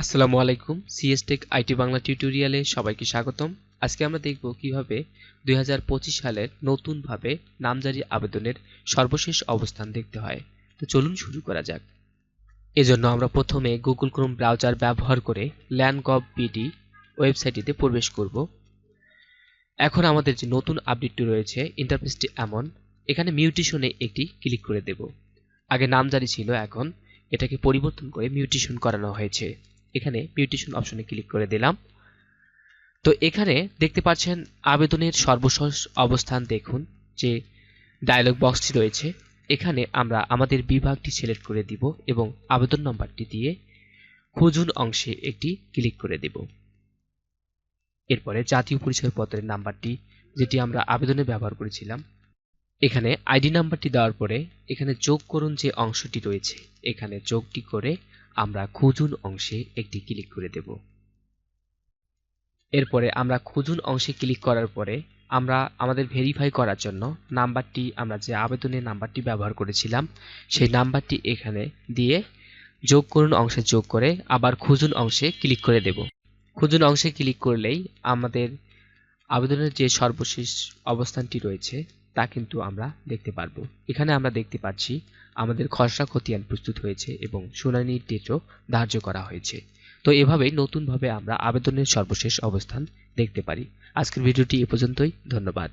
আসসালামু আলাইকুম CS take IT Bangla টিউটোরিয়ালে সবাইকে স্বাগতম। আজকে আমরা দেখব কীভাবে দুই হাজার পঁচিশ সালের নতুনভাবে নামজারি আবেদনের সর্বশেষ অবস্থান দেখতে হয়। তো চলুন শুরু করা যাক। এজন্য আমরা প্রথমে গুগল ক্রোম ব্রাউজার ব্যবহার করে ল্যান্ড ল্যান্ডগভ বিডি ওয়েবসাইটটিতে প্রবেশ করব। এখন আমাদের যে নতুন আপডেটটি রয়েছে ইন্টারফেসটি এমন। এখানে মিউটেশনে একটি ক্লিক করে দেব। আগে নামজারি ছিল, এখন এটাকে পরিবর্তন করে মিউটেশন করানো হয়েছে। এখানে মিউটেশন অপশনে ক্লিক করে দিলাম। তো এখানে দেখতে পাচ্ছেন আবেদনের সর্বশেষ অবস্থান দেখুন, যে ডায়লগ বক্সটি রয়েছে। এখানে আমরা আমাদের বিভাগটি সিলেক্ট করে দিব এবং আবেদন নম্বরটি দিয়ে খুঁজুন অংশে একটি ক্লিক করে দেব। এরপরে জাতীয় পরিচয়পত্রের নাম্বারটি যেটি আমরা আবেদনে ব্যবহার করেছিলাম এখানে আইডি নাম্বারটি দেওয়ার পরে এখানে যোগ করুন যে অংশটি রয়েছে। এখানে যোগটি করে আমরা খুঁজুন অংশে একটি ক্লিক করে দেব। এরপরে আমরা খুঁজুন অংশে ক্লিক করার পরে আমরা আমাদের ভেরিফাই করার জন্য নাম্বারটি, আমরা যে আবেদনের নাম্বারটি ব্যবহার করেছিলাম, সেই নাম্বারটি এখানে দিয়ে যোগ করুন অংশে যোগ করে আবার খুঁজুন অংশে ক্লিক করে দেব। খুঁজুন অংশে ক্লিক করলেই আমাদের আবেদনের যে সর্বশেষ অবস্থানটি রয়েছে তা কিন্তু আমরা দেখতে পারব। এখানে আমরা দেখতে পাচ্ছি, আমাদের খসড়া খতিয়ান প্রস্তুত হয়েছে এবং শুনানির ডেটও ধার্য করা হয়েছে। তো এভাবেই নতুনভাবে আমরা আবেদনের সর্বশেষ অবস্থান দেখতে পারি। আজকের ভিডিওটি এ পর্যন্তই। ধন্যবাদ।